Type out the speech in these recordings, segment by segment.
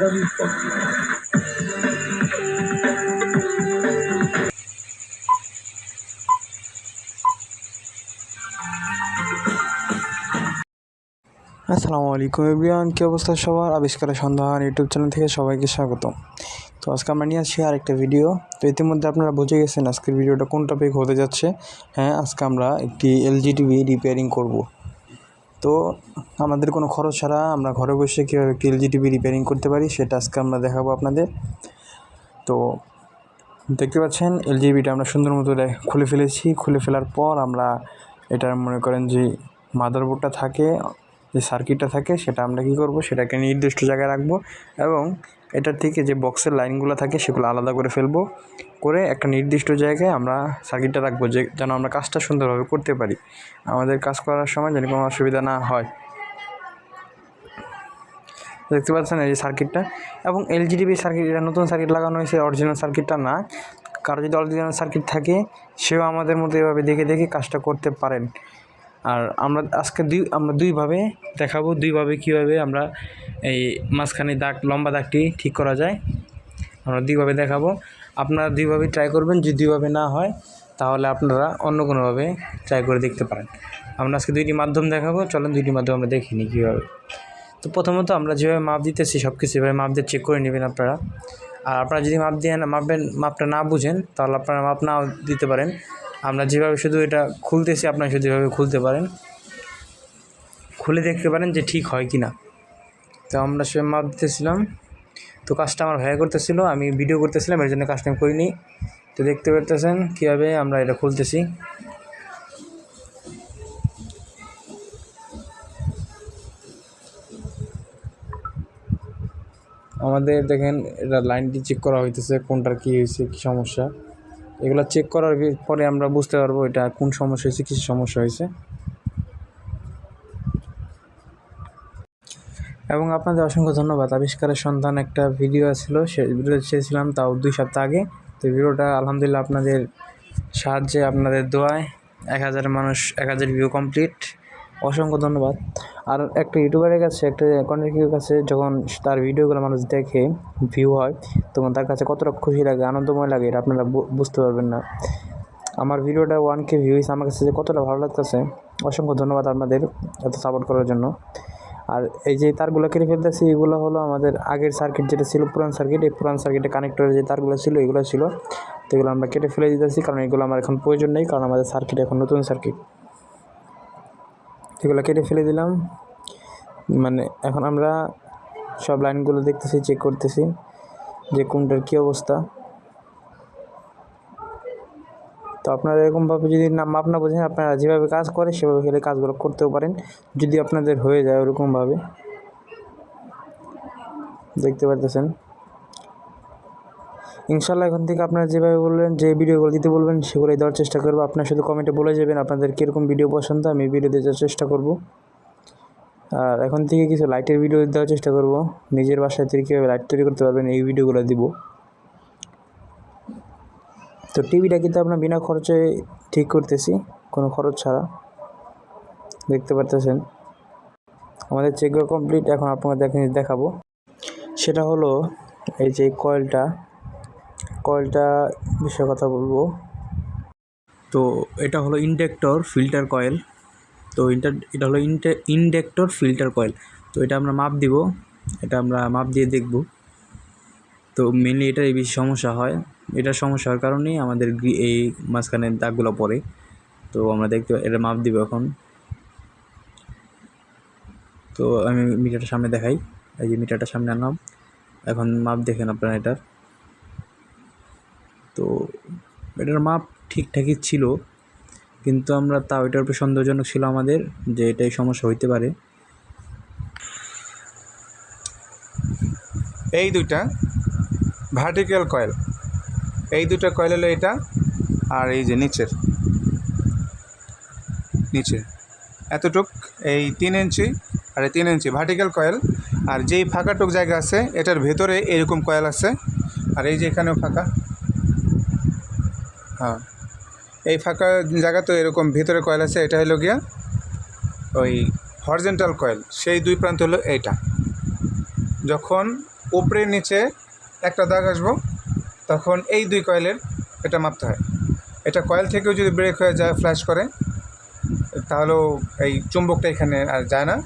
আগামী আসসালামু আলাইকুম এভরিওয়ান, কী অবস্থা সবার? আবিষ্কারের সন্ধান ইউটিউব চ্যানেল থেকে সবাইকে স্বাগত তো আজকে আমরা নিয়ে আসছি আরেকটা ভিডিও। তো ইতিমধ্যে আপনারা বুঝে গেছেন আজকের ভিডিওটা কোন টপিক হতে যাচ্ছে। হ্যাঁ আজকে আমরা একটি এলজি টিভি রিপেয়ারিং করব। তো আমাদের কোনো খরচ ছাড়া আমরা ঘরে বসে কীভাবে একটি এলজি টিভি রিপেয়ারিং করতে পারি, সেটা আজকে আমরা দেখাবো আপনাদের। তো দেখতে পাচ্ছেন এলজিবিটা আমরা সুন্দর মতো খুলে ফেলেছি। খুলে ফেলার পর আমরা এটা মনে করেন যে মাদারবোর্ডটা থাকে যে সার্কিটটা থাকে, সেটা আমরা কী করব? সেটাকে নির্দিষ্ট জায়গায় রাখব এবং এটার থেকে যে বক্সের লাইনগুলো থাকে, সেগুলো আলাদা করে ফেলব। করে একটা নির্দিষ্ট জায়গায় আমরা সার্কিটটা রাখব যে, যেন আমরা কাজটা সুন্দরভাবে করতে পারি। আমাদের কাজ করার সময় যেন কোনো অসুবিধা না হয়। দেখতে পাচ্ছেন এই যে সার্কিটটা এবং এলজিডিবি সার্কিট এটা নতুন সার্কিট লাগানো হয়েছে অরিজিনাল সার্কিটটা না। কারও যদি অরিজিনাল সার্কিট থাকে, সেও আমাদের মতো এভাবে দেখে দেখে কাজটা করতে পারেন। আর আমরা আজকে দুই, আমরা দুইভাবে দেখাবো, দুইভাবে কীভাবে আমরা এই মাঝখানে দাগ, লম্বা দাগটি ঠিক করা যায়। আমরা দুইভাবে দেখাবো। আপনারা দুইভাবে ট্রাই করবেন, যদি দুইভাবে না হয়, তাহলে আপনারা অন্য কোনোভাবে ট্রাই করে দেখতে পারেন। আমরা আজকে দুইটি মাধ্যম দেখাবো, চলেন দুইটি মাধ্যম আমরা দেখিনি কীভাবে। তো প্রথমত আমরা যেভাবে মাপ দিতেছি সব কিছু এভাবে মাপ দিয়ে চেক করে নেবেন আপনারা। আর আপনারা যদি মাপ দিয়ে মাপবেন, মাপটা না বুঝেন, তাহলে আপনারা মাপ নাও দিতে পারেন। আমরা যেভাবে শুধু এটা খুলতেছি, আপনারা শুধু এভাবে খুলতে পারেন। খুলে দেখতে পারেন যে ঠিক হয় কি না তো আমরা সে মাপ দিতেছিলাম। তো কাজটা আমার ভাইয়া করতেছিল, আমি ভিডিও করতেছিলাম, এর জন্য কাজটা আমি করিনি। তো দেখতে পারতেছেন কীভাবে আমরা এটা খুলতেছি। আমাদের দেখেন, এটা লাইনটি চেক করা হইতেছে, কোনটার কী হয়েছে কী সমস্যা। এগুলো চেক করার পরে আমরা বুঝতে পারব এটা কোন সমস্যা হয়েছে কী সমস্যা হয়েছে। এবং আপনাদের অসংখ্য ধন্যবাদ। আবিষ্কারের সন্ধান একটা ভিডিও ছিল, সে ভিডিও চেয়েছিলাম তাও দুই সপ্তাহ আগে। তো ভিডিওটা আলহামদুলিল্লাহ আপনাদের সাহায্যে, আপনাদের দোয়ায় এক হাজার মানুষ, এক হাজার ভিউ কমপ্লিট অসংখ্য ধন্যবাদ। আর একটা ইউটিউবারের কাছে, একটা কন্টেন্ট ক্রিয়েটারের কাছে যখন তার ভিডিওগুলো মানুষ দেখে ভিউ হয়, তখন তার কাছে কতটা খুশি লাগে, আনন্দময় লাগে, এটা আপনারা বুঝতে পারবেন না। আমার ভিডিওটা ওয়ান কে ভিউজ আমার কাছে যে কতটা ভালো লাগতেছে, অসংখ্য ধন্যবাদ আপনাদের এত সাপোর্ট করার জন্য। আর এই যে তারগুলো কেটে ফেলতেছি, এগুলো হলো আমাদের আগের সার্কিট যেটা ছিল, পুরান সার্কিট এই পুরান সার্কিটে কানেক্টরের যে তারগুলো ছিল, এগুলো ছিল। তো এগুলো আমরা কেটে ফেলে দিতেছি, কারণ এগুলো আমার এখন প্রয়োজন নেই, কারণ আমাদের সার্কিট এখন নতুন সার্কিট এগুলো কেটে ফেলে দিলাম। মানে এখন আমরা সব লাইনগুলো দেখতেছি চেক করতেছি যে কোনটার কী অবস্থা। তো আপনারা এরকমভাবে যদি না মাপ না বোঝেন, আপনারা যেভাবে কাজ করে সেভাবে খেলে কাজগুলো করতেও পারেন। যদি আপনাদের হয়ে যায় ওরকমভাবে। দেখতে পারতেছেন? ইনশাল্লাহ এখন থেকে আপনারা যেভাবে বলবেন যে ভিডিওগুলো দিতে বলবেন, সেগুলোই দেওয়ার চেষ্টা করব। আপনারা শুধু কমেন্টে বলে যাবেন আপনাদের কীরকম ভিডিও পছন্দ, আমি ভিডিও দেওয়ার চেষ্টা করব। আর এখন থেকে কিছু লাইটের ভিডিও দেওয়ার চেষ্টা করব। নিজের বাসায় থেকে কীভাবে লাইট তৈরি করতে পারবেন, এই ভিডিওগুলো দিব। তো টিভিটা কিন্তু আপনার বিনা খরচে ঠিক করতেছি, কোনো খরচ ছাড়া। দেখতে পারতেছেন? আমাদের চেক কমপ্লিট এখন আপনাদের দেখে দেখাবো। সেটা হলো, এই যে কয়েলটা কয়েলটা বিষয়ে কথা বলব। তো এটা হলো ইন্ডেক্টর ফিল্টার কয়েল। তো ইন্টার এটা হলো ইন্টে, ইন্ডেক্টর ফিল্টার কয়েল। তো এটা আমরা মাপ দিব। এটা আমরা মাপ দিয়ে দেখব। তো মেনলি এটারই বেশি সমস্যা হয়। এটার সমস্যা হওয়ার কারণেই আমাদের এই মাঝখানে দাগগুলো পড়ে। তো আমরা দেখতে, এটা মাপ দিব এখন। তো আমি মিটারটা সামনে দেখাই। এই যে মিটারটা সামনে আনলাম। এখন মাপ দেখেন আপনারা এটার। তো এটার মাপ ঠিকঠাকই ছিল, কিন্তু আমরা তাও এটার উপরে সন্দেহজনক ছিল আমাদের যে এটাই সমস্যা হইতে পারে। এই দুইটা ভার্টিক্যাল কয়েল এই দুটো কয়েল হলো এটা আর এই যে নিচের, নিচে। এতটুক, এই তিন ইঞ্চি আর এই তিন ইঞ্চি ভার্টিক্যাল কয়েল আর যেই ফাঁকাটুক জায়গা আছে, এটার ভেতরে এরকম কয়েল আছে। আর এই যে এখানেও ফাঁকা। হ্যাঁ। এই ফাঁকা জায়গা তো এরকম, ভিতরে কয়েল আছে, এটা হলো গিয়া ওই হরজেন্টাল কয়েল, সেই দুই প্রান্ত হলো এইটা। যখন উপরে নিচে একটা দাগ আসব, তখন এই দুই কয়েলের এটা মাপতে হয়। এটা কয়েল থেকেও যদি ব্রেক হয়ে যায় ফ্ল্যাশ করে, তাহলেও এই চুম্বকটা এখানে আর যায় না।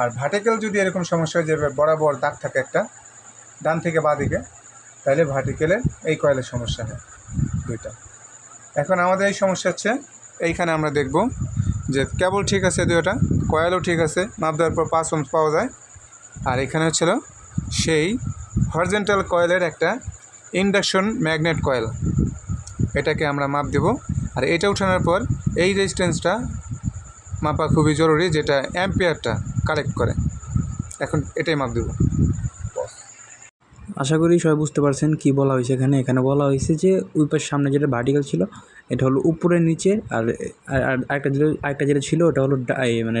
আর ভার্টিক্যাল যদি এরকম সমস্যা হয়, যে বরাবর দাগ থাকে একটা, ডান থেকে বাঁ দিকে, তাহলে ভার্টিক্যালের এই কয়েলের সমস্যা হয়। দুইটা। এখন আমাদের এই সমস্যা হচ্ছে, এইখানে আমরা দেখব যে কেবল ঠিক আছে দুটোটা কয়েলও ঠিক আছে, মাপ দেওয়ার পর পাঁচ ওমস পাওয়া যায়। আর এখানে হচ্ছিল সেই হরজেন্টাল কয়েলের একটা ইন্ডাকশন ম্যাগনেট কয়েল। এটাকে আমরা মাপ দেব। আর এটা উঠানোর পর এই রেজিস্ট্যান্সটা মাপা খুবই জরুরি, যেটা অ্যাম্পিয়ারটা কালেক্ট করে। এখন এটাই মাপ দেবো। আশা করি সবাই বুঝতে পারছেন কি বলা হয়েছে এখানে। এখানে বলা হয়েছে যে, ওই পাশের সামনে যেটা ভার্টিক্যাল ছিল, এটা হলো উপরে নিচে, আর আরেকটা যেটা আরেকটা যেটা ছিল, ওটা হলো মানে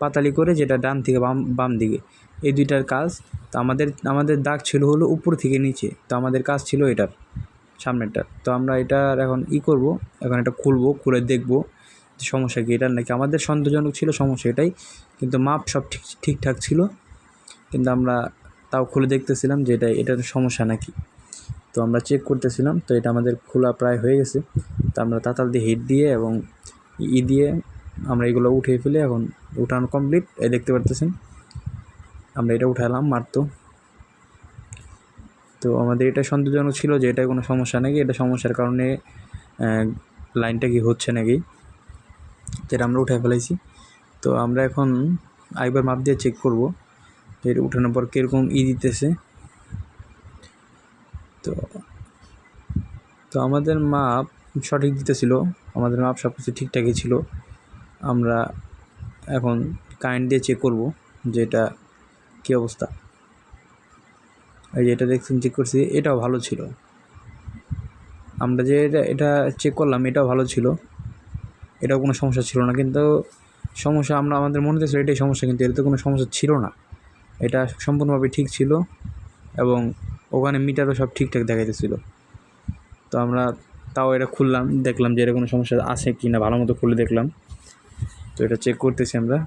পাতালি করে যেটা ডান থেকে বাম বাম দিকে। এই দুইটার কাজ, তো আমাদের আমাদের দাগ ছিল হলো উপর থেকে নিচে, তো আমাদের কাজ ছিল এটার সামনেরটা তো আমরা এটার এখন ই করব, এখন এটা খুলবো, খুলে দেখব যে সমস্যা কি এটার নাকি আমাদের সন্দেহজনক ছিল, সমস্যা এটাই। কিন্তু মাপ সব ঠিক, ঠিকঠাক ছিল। কিন্তু আমরা তাও খুলে দেখতেছিলাম যে এটা, এটার সমস্যা নাকি। তো আমরা চেক করতেছিলাম, তো এটা আমাদের খোলা প্রায় হয়ে গেছে। তো আমরা তাতাল দিয়ে হিট দিয়ে এবং ই দিয়ে আমরা এগুলো উঠিয়ে ফেলে এখন উঠানো কমপ্লিট এই দেখতে পারতেছেন, আমরা এটা উঠালাম মারতো তো আমাদের এটা সন্দেহজনক ছিল যে এটা কোনো সমস্যা নাকি, এটা সমস্যার কারণে লাইনটা কি হচ্ছে নাকি, যেটা আমরা উঠে ফেলেছি। তো আমরা এখন আরেকবার মাপ দিয়ে চেক করব। এর উঠানোর পর কীরকম ই দিতেছে? তো তো আমাদের মাপ সঠিক দিতেছিল, আমাদের মাপ সব কিছু ঠিকঠাকই ছিল। আমরা এখন কারেন্ট দিয়ে চেক করব যে এটা কী অবস্থা। এই যে এটা দেখছেন চেক করছি, এটাও ভালো ছিল। আমরা যে এটা এটা চেক করলাম, এটাও ভালো ছিল। এটাও কোনো সমস্যা ছিল না, কিন্তু সমস্যা আমরা, আমাদের মনে হতেছিল এটাই সমস্যা, কিন্তু এর তো কোনো সমস্যা ছিল না। এটা সম্পূর্ণভাবে ঠিক ছিল এবং ওখানে মিটারও সব ঠিকঠাক দেখাইতেছিল। তো আমরা তাও এটা খুললাম, দেখলাম যে এর কোনো সমস্যা আছে কি না, ভালো মতো খুলে দেখলাম। তো এটা চেক করতেছি আমরা।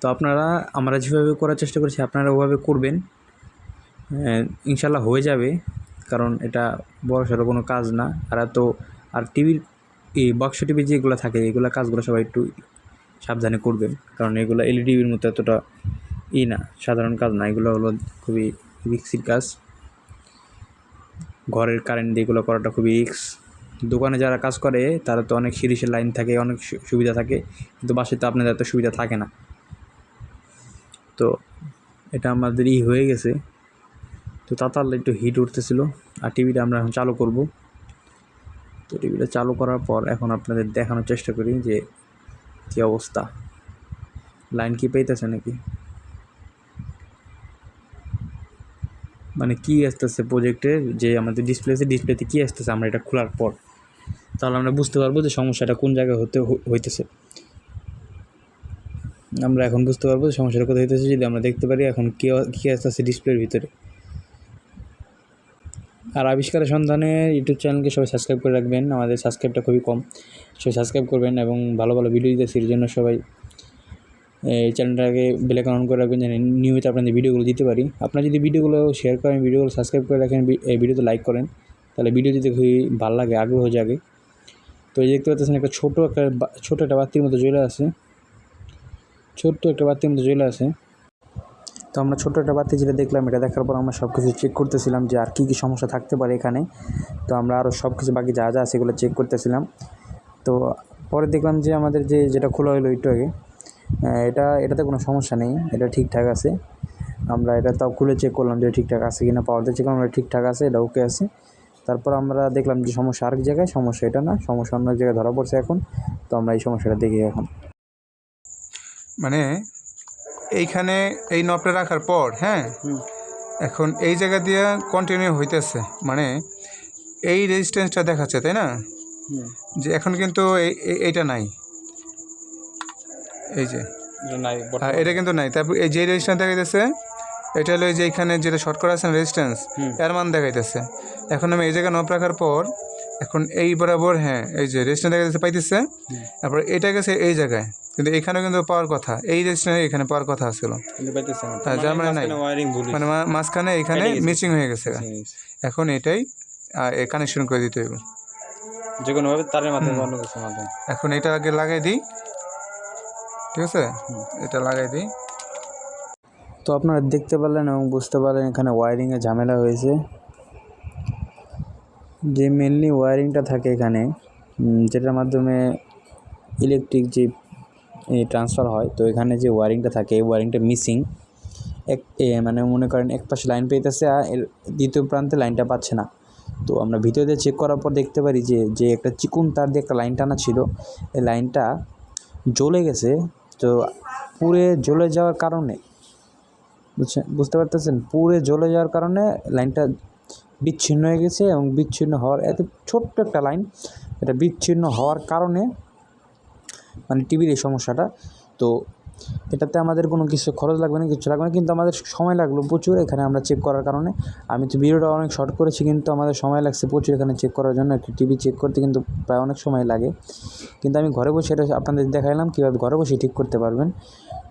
তো আপনারা, আমরা যেভাবে করার চেষ্টা করছি আপনারা ওভাবে করবেন। ইনশাল্লাহ হয়ে যাবে, কারণ এটা বড় সড়ো কোনো কাজ না। আর এত, আর টিভির এই বক্স টিভি যেগুলো থাকে, এগুলো কাজগুলো সবাই একটু সাবধানে করবেন। কারণ এগুলো এলইডির মতো এতটা ই না, সাধারণ কাজ না। এগুলো হলো খুবই রিক্সির কাজ। ঘরের কারেন্ট দিয়ে এগুলো করাটা খুবই রিক্স। দোকানে যারা কাজ করে, তারা তো অনেক সিরিজের লাইন থাকে, অনেক সুবিধা থাকে। কিন্তু বাসায় তো আপনাদের এত সুবিধা থাকে না। তো এটা আমাদের ই হয়ে গেছে। তো তাতাল একটু হিট উঠতেছিল। আর টিভিটা আমরা এখন চালু করব। তো টিভিটা চালু করার পর এখন আপনাদের দেখানোর চেষ্টা করি যে কী অবস্থা? লাইন কি পেইতেছে নাকি? মানে কি আসতেছে প্রজেক্টে যে আমাদের ডিসপ্লে ডিসপ্লেতে ডিসপ্লেতে কি আসতেছে? আমরা এটা খোলার পর। তাহলে আমরা বুঝতে পারব যে সমস্যাটা কোন জায়গায় হতে হইতেছে। আমরা এখন বুঝতে পারব যে সমস্যাটা কোথায় হইতেছে যদি আমরা দেখতে পারি এখন কী কী আসতেছে ডিসপ্লের ভিতরে। আর আবিষ্কারের সন্ধানে ইউটিউব চ্যানেলকে সবাই সাবস্ক্রাইব করে রাখবেন। আমাদের সাবস্ক্রাইবটা খুবই কম। সবাই সাবস্ক্রাইব করবেন এবং ভালো ভালো ভিডিও দিতেছি সেই জন্য সবাই, এই চ্যানেলটাকে বেলাইকন অন করে রাখবেন যেন নিয়মিত আপনাদের ভিডিওগুলো দিতে পারি। আপনারা যদি ভিডিওগুলো শেয়ার করেন ভিডিওগুলো সাবস্ক্রাইব করে রাখেন এই ভিডিওতে লাইক করেন, তাহলে ভিডিও দিতে খুবই ভালো লাগে, আগ্রহ জাগে। তো এই দেখতে পাচ্ছেন, একটা ছোটো একটা ছোটো একটা বাতির মতো জ্বলে আছে। ছোট্ট একটা বাতির মতো জ্বলে আছে। তো আমরা ছোট্ট একটা বাতি যেটা দেখলাম, এটা দেখার পর আমরা সব কিছু চেক করতেছিলাম যে আর কী কী সমস্যা থাকতে পারে এখানে। তো আমরা আরও সব কিছু বাকি যা যা আছে সেগুলো চেক করতেছিলাম। তো পরে দেখলাম যে আমাদের যে যেটা খোলা হলো একটু আগে এটা, এটাতে কোনো সমস্যা নেই, এটা ঠিকঠাক আছে। আমরা এটা তাও খুলে চেক করলাম যে ঠিকঠাক আছে কি না পাওয়ারতে চেক করলাম ঠিকঠাক আছে, এটা ওকে আছে। তারপর আমরা দেখলাম যে সমস্যা আরেক জায়গায়, সমস্যা এটা না, সমস্যা অন্য জায়গায় ধরা পড়ছে এখন। তো আমরা এই সমস্যাটা দেখি এখন। মানে এইখানে এই নবটা রাখার পর হ্যাঁ? এখন এই জায়গা দিয়ে কন্টিনিউ হইতেছে। মানে এই রেজিস্ট্যান্সটা দেখাচ্ছে তাই না? যে এখন কিন্তু এই- এই- এইটা নাই। এই যে। হ্যাঁ এটা কিন্তু নাই। তারপর এই যে রেজিস্ট্যান্স দেখাইতেছে এটা হলো যে এখানে যেটা শর্ট করা আছে না রেজিস্ট্যান্স। এর মান দেখাইতেছে। এখন আমি এই জায়গায় নব রাখার পর এখন এই বরাবর হ্যাঁ এই যে রেজিস্ট্যান্স দেখা যাচ্ছে পাইতেছে তারপর এটা গেছে এই জায়গায়। কিন্তু এখানে কিন্তু পাওয়ার কথা। এই রেজিস্ট্রেশনে এখানে পাওয়ার কথা ছিল হ্যাঁ, যার মানে নাই। মানে মাঝখানে এখানে। মিসিং হয়ে গেছে। এখন এটাই কানেকশন করে দিতে হবে। যে কোনো ভাবে তারের মাধ্যমে অন্য কিছুর মাধ্যমে। এখন এটা আগে লাগাই দিই। ঠিক আছে? এটা লাগাই দিই। তো আপনারা দেখতে পারলেন এবং বুঝতে পারলেন এখানে ওয়ারিংয়ে ঝামেলা হয়েছে। যে মেনলি ওয়ারিংটা থাকে এখানে যেটার মাধ্যমে ইলেকট্রিক যে ট্রান্সফার হয়, তো এখানে যে ওয়ারিংটা থাকে, এই ওয়ারিংটা মিসিং এক মানে মনে করেন এক পাশে লাইন পেতেছে আর দ্বিতীয় প্রান্তে লাইনটা পাচ্ছে না। তো আমরা ভিতরে চেক করার পর দেখতে পারি যে যে একটা চিকুন তার দিয়ে একটা লাইন টানা ছিল। এই লাইনটা জ্বলে গেছে, তো পুড়ে জ্বলে যাওয়ার কারণে বুঝছেন বুঝতে পারতেছেন? পুড়ে জ্বলে যাওয়ার কারণে লাইনটা বিচ্ছিন্ন হয়ে গেছে এবং বিচ্ছিন্ন হওয়ার, এত ছোট্ট একটা লাইন এটা বিচ্ছিন্ন হওয়ার কারণে মানে টিভির এই সমস্যাটা, তো এটাতে আমাদের কোনো কিছু খরচ লাগবে না, কিছু লাগবে না, কিন্তু আমাদের সময় লাগল প্রচুর এখানে আমরা চেক করার কারণে। আমি তো ভিডিওটা অনেক শর্ট করেছি, কিন্তু আমাদের সময় লাগছে প্রচুর এখানে চেক করার জন্য, একটি টিভি চেক করতে কিন্তু প্রায় অনেক সময় লাগে। কিন্তু আমি ঘরে বসে এটা আপনাদের দেখাইলাম, কীভাবে ঘরে বসে ঠিক করতে পারবেন।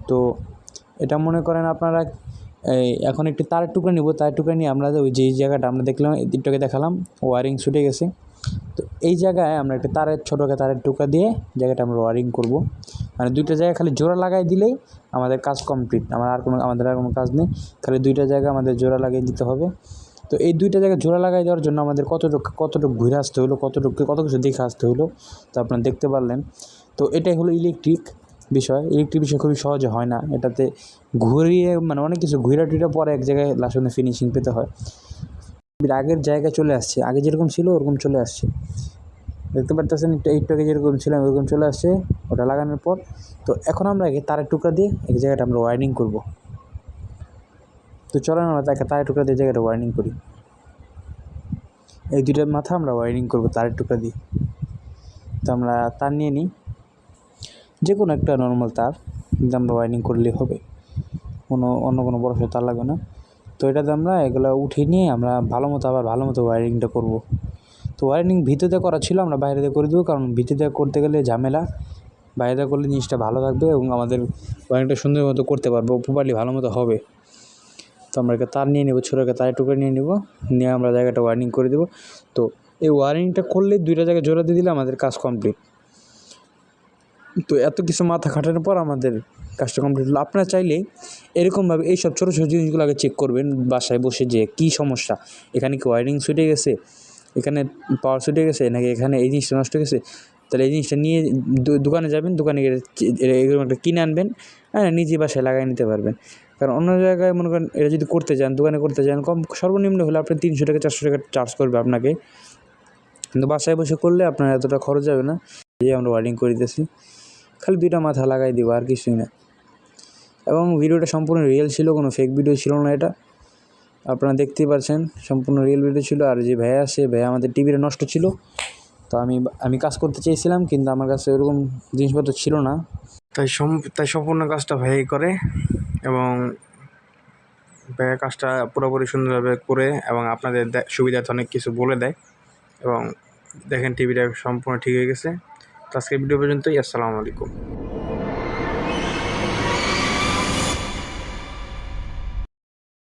তো এটা মনে করেন আপনারা এখন একটি তারের টুকরো নিব তার টুকরো নিয়ে আমরা ওই যে জায়গাটা আমরা দেখলাম, এই দিকটাকে দেখালাম, ওয়ারিং ছুটে গেছে। তো এই জায়গায় আমরা একটা তারের ছোটো তারের টুকরা দিয়ে জায়গাটা আমরা ওয়ারিং করব। মানে দুইটা জায়গায় খালি জোড়া লাগাই দিলেই আমাদের কাজ কমপ্লিট। আমার আর কোনো, আমাদের আর কোনো কাজ নেই। খালি দুইটা জায়গা আমাদের জোড়া লাগিয়ে দিতে হবে। তো এই দুইটা জায়গায় জোড়া লাগাই দেওয়ার জন্য আমাদের কতটুকু কতটুকু ঘুরে আসতে হলো, কতটুকু, কত কিছু দেখে আসতে হলো, তো আপনারা দেখতে পারলেন। তো এটাই হলো ইলেকট্রিক বিষয়। ইলেকট্রিক বিষয় খুবই সহজে হয় না। এটাতে ঘুরিয়ে মানে অনেক কিছু ঘুরে টুরে পরে এক জায়গায় লাস্টে ফিনিশিং পেতে হয়। আগের জায়গায় চলে আসছে। আগে যেরকম ছিল, ওরকম চলে আসছে। দেখতে পারতেছেন একটু আগে যেরকম ছিলাম ওরকম চলে আসছে, ওটা লাগানোর পর। তো এখন আমরা আগে তারের টুকরা দিয়ে এক জায়গাটা আমরা ওয়ার্নিং করব। তো চলেন আমরা তাকে তারের টুকরা দিয়ে জায়গাটা ওয়ার্নিং করি। এই দুইটার মাথা আমরা ওয়ারিং করব তারের টুকরা দিয়ে। তো আমরা তার নিয়ে নিই। যে কোনো একটা নর্মাল তার, কিন্তু আমরা ওয়ারিং করলেই হবে। কোনো, অন্য কোনো বড় তার লাগবে না। তো এটাতে আমরা এগুলো উঠিয়ে নিয়ে আমরা ভালো মতো আবার ভালো মতো ওয়ারিংটা করব। তো ওয়ারিং ভিতরে করা ছিল আমরা বাইরে দিয়ে করে দেবো, কারণ ভিতরে করতে গেলে ঝামেলা। বাইরে করলে জিনিসটা ভালো থাকবে এবং আমাদের ওয়ারিংটা সুন্দর মতো করতে পারব প্রপারলি ভালো মতো হবে। তো আমরা একটা তার নিয়ে নেব, ছোটো একটা তারের টুকরো নিয়ে নেব, নিয়ে আমরা জায়গাটা ওয়ারিং করে দেবো। তো এই ওয়ারিংটা করলে দুইটা জায়গায় জোড়া দিয়ে দিলে আমাদের কাজ কমপ্লিট তো এত কিছু মাথা খাটানোর পর আমাদের কাজটা কমপ্লিট হলো। আপনারা চাইলে এরকমভাবে এই সব ছোটো ছোটো জিনিসগুলো আগে চেক করবেন, বাসায় বসে যে কী সমস্যা, এখানে কি ওয়ারিং ছুটে গেছে, এখানে পাওয়ার ছুটে গেছে, নাকি এখানে এই জিনিসটা নষ্ট গেছে তাহলে এই জিনিসটা নিয়ে দোকানে যাবেন, দোকানে গিয়ে এরকম একটা কিনে আনবেন হ্যাঁ নিজে বাসায় লাগাই নিতে পারবেন। কারণ অন্য জায়গায় মনে করেন এটা যদি করতে যান, দোকানে করতে যান, কম, সর্বনিম্ন হলে আপনি তিনশো টাকা চারশো টাকা চার্জ করবে আপনাকে। কিন্তু বাসায় বসে করলে আপনার এতটা খরচ যাবে না এই আমরা ওয়ারিং করে দিতেছি। খালি দুইটা মাথা লাগাই দিব, আর কিছুই না। এবং ভিডিওটা সম্পূর্ণ রিয়েল ছিল, কোনো ফেক ভিডিও ছিল না এটা। আপনারা দেখতেই পাচ্ছেন, সম্পূর্ণ রিয়েল ভিডিও ছিল। আর যে ভাইয়া আছে ভাইয়া আমাদের টিভিটা নষ্ট ছিল। তো আমি আমি কাজ করতে চেয়েছিলাম, কিন্তু আমার কাছে ওরকম জিনিসপত্র ছিল না। তাই তাই সম্পূর্ণ কাজটা ভাইয়াই করে এবং ভাইয়া কাজটা পুরোপুরি সুন্দরভাবে করে এবং আপনাদের সুবিধার্থে অনেক কিছু বলে দেয়। এবং দেখেন টিভিটা সম্পূর্ণ ঠিক হয়ে গেছে। তো ভিডিও পর্যন্তই আসসালামু আলাইকুম।